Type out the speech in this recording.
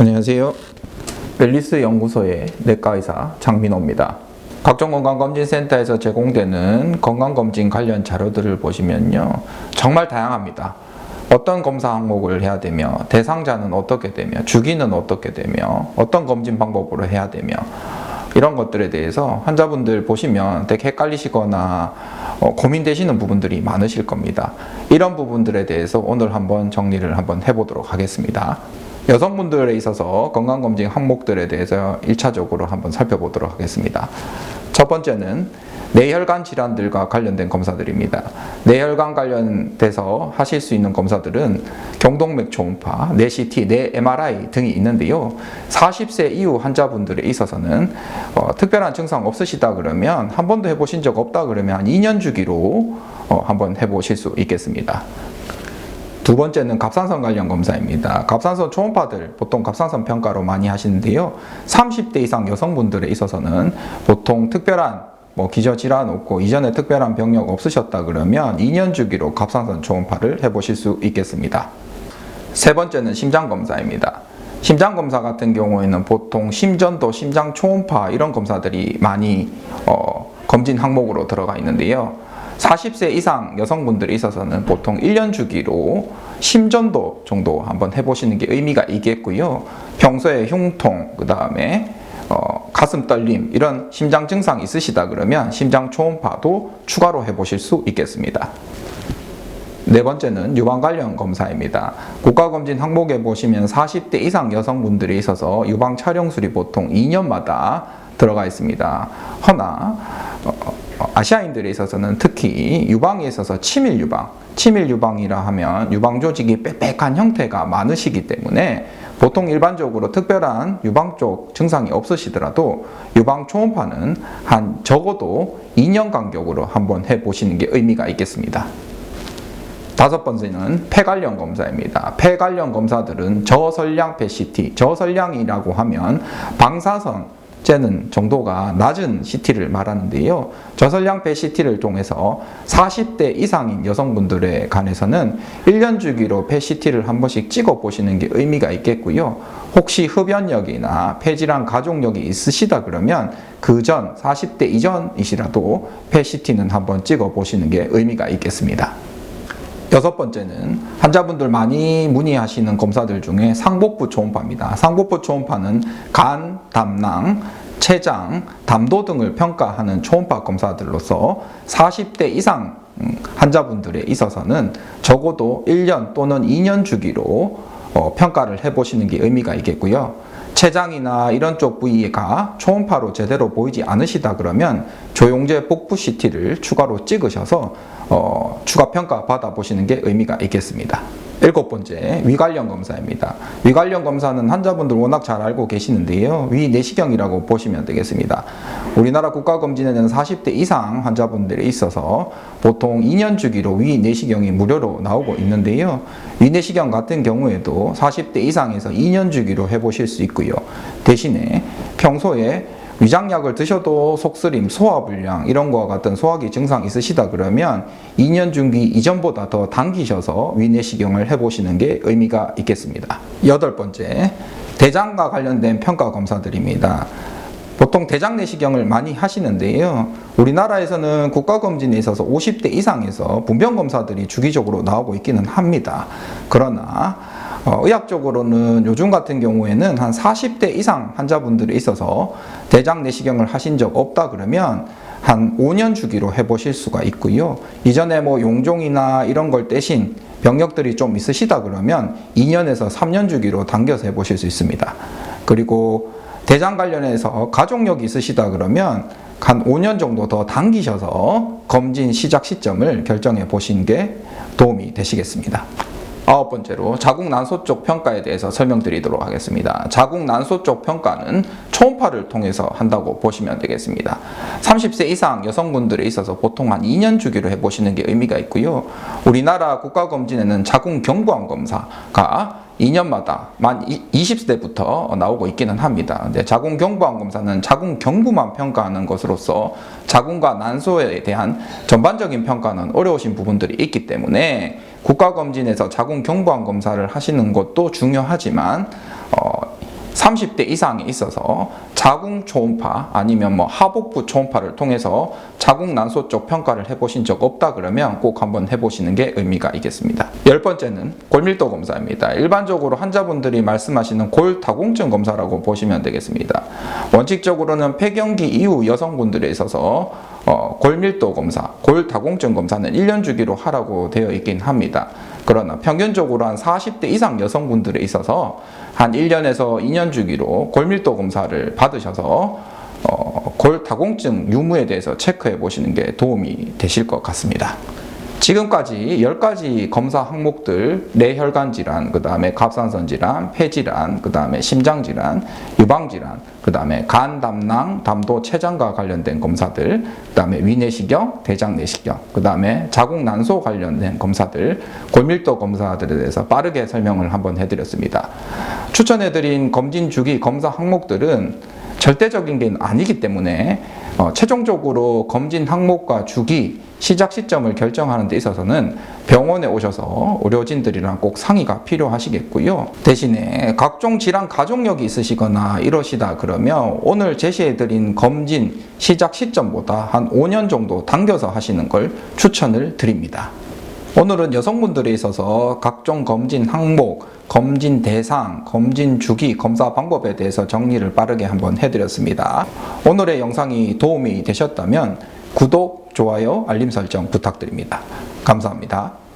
안녕하세요. 벨리스 연구소의 내과의사 장민호입니다. 각종 건강검진센터에서 제공되는 건강검진 관련 자료들을 보시면요. 정말 다양합니다. 어떤 검사 항목을 해야 되며, 대상자는 어떻게 되며, 주기는 어떻게 되며, 어떤 검진 방법으로 해야 되며, 이런 것들에 대해서 환자분들 보시면 되게 헷갈리시거나 어, 고민되시는 부분들이 많으실 겁니다. 이런 부분들에 대해서 오늘 한번 정리를 한번 해보도록 하겠습니다. 여성분들에 있어서 건강검진 항목들에 대해서 1차적으로 한번 살펴보도록 하겠습니다. 첫 번째는 뇌혈관 질환들과 관련된 검사들입니다. 뇌혈관 관련돼서 하실 수 있는 검사들은 경동맥 초음파, 뇌 CT, 뇌 MRI 등이 있는데요. 40세 이후 환자분들에 있어서는 어, 특별한 증상 없으시다 그러면 한 번도 해보신 적 없다 그러면 한 2년 주기로 어, 한번 해보실 수 있겠습니다. 두 번째는 갑상선 관련 검사입니다. 갑상선 초음파들 보통 갑상선 평가로 많이 하시는데요. 30대 이상 여성분들에 있어서는 보통 특별한 뭐 기저질환 없고 이전에 특별한 병력 없으셨다 그러면 2년 주기로 갑상선 초음파를 해보실 수 있겠습니다. 세 번째는 심장 검사입니다. 심장 검사 같은 경우에는 보통 심전도, 심장 초음파 이런 검사들이 많이 어, 검진 항목으로 들어가 있는데요. 40세 이상 여성분들이 있어서는 보통 1년 주기로 심전도 정도 한번 해보시는 게 의미가 있겠고요. 평소에 흉통, 그 다음에 어, 가슴 떨림 이런 심장 증상 있으시다 그러면 심장 초음파도 추가로 해보실 수 있겠습니다. 네 번째는 유방 관련 검사입니다. 국가검진 항목에 보시면 40대 이상 여성분들이 있어서 유방 촬영술이 보통 2년마다 들어가 있습니다. 허나 어, 어, 아시아인들에 있어서는 특히 유방에 있어서 치밀 유방, 치밀 유방이라 하면 유방 조직이 빽빽한 형태가 많으시기 때문에 보통 일반적으로 특별한 유방 쪽 증상이 없으시더라도 유방 초음파는 한 적어도 2년 간격으로 한번 해 보시는 게 의미가 있겠습니다. 다섯 번째는 폐 관련 검사입니다. 폐 관련 검사들은 저설량 PCT, 저설량이라고 하면 방사선 째는 정도가 낮은 CT를 말하는데요. 저설량 PCT를 통해서 40대 이상인 여성분들에 관해서는 1년 주기로 PCT를 한 번씩 찍어 보시는 게 의미가 있겠고요. 혹시 흡연력이나 폐질환 가족력이 있으시다 그러면 그 전 40대 이전이시라도 PCT는 한번 찍어 보시는 게 의미가 있겠습니다. 여섯 번째는 환자분들 많이 문의하시는 검사들 중에 상복부 초음파입니다. 상복부 초음파는 간, 담낭, 췌장, 담도 등을 평가하는 초음파 검사들로서 40대 이상 음, 환자분들에 있어서는 적어도 1년 또는 2년 주기로 어, 평가를 해보시는 게 의미가 있겠고요. 췌장이나 이런 쪽 부위가 초음파로 제대로 보이지 않으시다 그러면 조용제 복부 CT를 추가로 찍으셔서 어, 추가 평가 받아보시는 게 의미가 있겠습니다. 일곱 번째, 위 관련 검사입니다. 위 관련 검사는 환자분들 워낙 잘 알고 계시는데요. 위 내시경이라고 보시면 되겠습니다. 우리나라 국가검진에는 40대 이상 환자분들이 있어서 보통 2년 주기로 위 내시경이 무료로 나오고 있는데요. 위 내시경 같은 경우에도 40대 이상에서 2년 주기로 해보실 수 있고요. 대신에 평소에 위장약을 드셔도 속쓰림, 소화불량 이런 거와 같은 소화기 증상 있으시다 그러면 2년 중기 이전보다 더 당기셔서 위내시경을 해보시는 게 의미가 있겠습니다. 여덟 번째, 대장과 관련된 평가 검사들입니다. 보통 대장 내시경을 많이 하시는데요. 우리나라에서는 국가검진에 있어서 50대 이상에서 분변 검사들이 주기적으로 나오고 있기는 합니다. 그러나 어, 의학적으로는 요즘 같은 경우에는 한 40대 이상 환자분들이 있어서 대장 내시경을 하신 적 없다 그러면 한 5년 주기로 해보실 수가 있고요. 이전에 뭐 용종이나 이런 걸 떼신 병력들이 좀 있으시다 그러면 2년에서 3년 주기로 당겨서 해보실 수 있습니다. 그리고 대장 관련해서 가족력이 있으시다 그러면 한 5년 정도 더 당기셔서 검진 시작 시점을 결정해 보시는 게 도움이 되시겠습니다. 아홉 번째로 자궁 난소 쪽 평가에 대해서 설명드리도록 하겠습니다. 자궁 난소 쪽 평가는 초음파를 통해서 한다고 보시면 되겠습니다. 30세 이상 여성분들에 있어서 보통 한 2년 주기로 해보시는 게 의미가 있고요. 우리나라 국가검진에는 자궁 경부암 검사가 2년마다 만 20세부터 나오고 있기는 합니다. 자궁 경부암 검사는 자궁 경부만 평가하는 것으로서 자궁과 난소에 대한 전반적인 평가는 어려우신 부분들이 있기 때문에 국가검진에서 자궁 경부암 검사를 하시는 것도 중요하지만 어, 30대 이상이 있어서 자궁 초음파 아니면 뭐 하복부 초음파를 통해서 자궁 난소 쪽 평가를 해보신 적 없다 그러면 꼭 한번 해보시는 게 의미가 있겠습니다. 열 번째는 골밀도 검사입니다. 일반적으로 환자분들이 말씀하시는 골다공증 검사라고 보시면 되겠습니다. 원칙적으로는 폐경기 이후 여성분들에 있어서 어, 골밀도 검사, 골다공증 검사는 1년 주기로 하라고 되어 있긴 합니다. 그러나 평균적으로 한 40대 이상 여성분들에 있어서 한 1년에서 2년 주기로 골밀도 검사를 받 으셔서 어, 골다공증 유무에 대해서 체크해 보시는 게 도움이 되실 것 같습니다. 지금까지 10가지 검사 항목들 뇌혈관 질환, 그 다음에 갑상선 질환, 폐질환, 그 다음에 심장 질환, 유방 질환, 그 다음에 간, 담낭, 담도, 췌장과 관련된 검사들, 그 다음에 위내시경, 대장 내시경, 그 다음에 자궁 난소 관련된 검사들, 골밀도 검사들에 대해서 빠르게 설명을 한번 해드렸습니다. 추천해드린 검진 주기 검사 항목들은 절대적인 게 아니기 때문에 어, 최종적으로 검진 항목과 주기 시작 시점을 결정하는 데 있어서는 병원에 오셔서 의료진들이랑 꼭 상의가 필요하시겠고요. 대신에 각종 질환 가족력이 있으시거나 이러시다 그러면 오늘 제시해드린 검진 시작 시점보다 한 5년 정도 당겨서 하시는 걸 추천을 드립니다. 오늘은 여성분들에 있어서 각종 검진 항목, 검진 대상, 검진 주기, 검사 방법에 대해서 정리를 빠르게 한번 해드렸습니다. 오늘의 영상이 도움이 되셨다면 구독, 좋아요, 알림 설정 부탁드립니다. 감사합니다.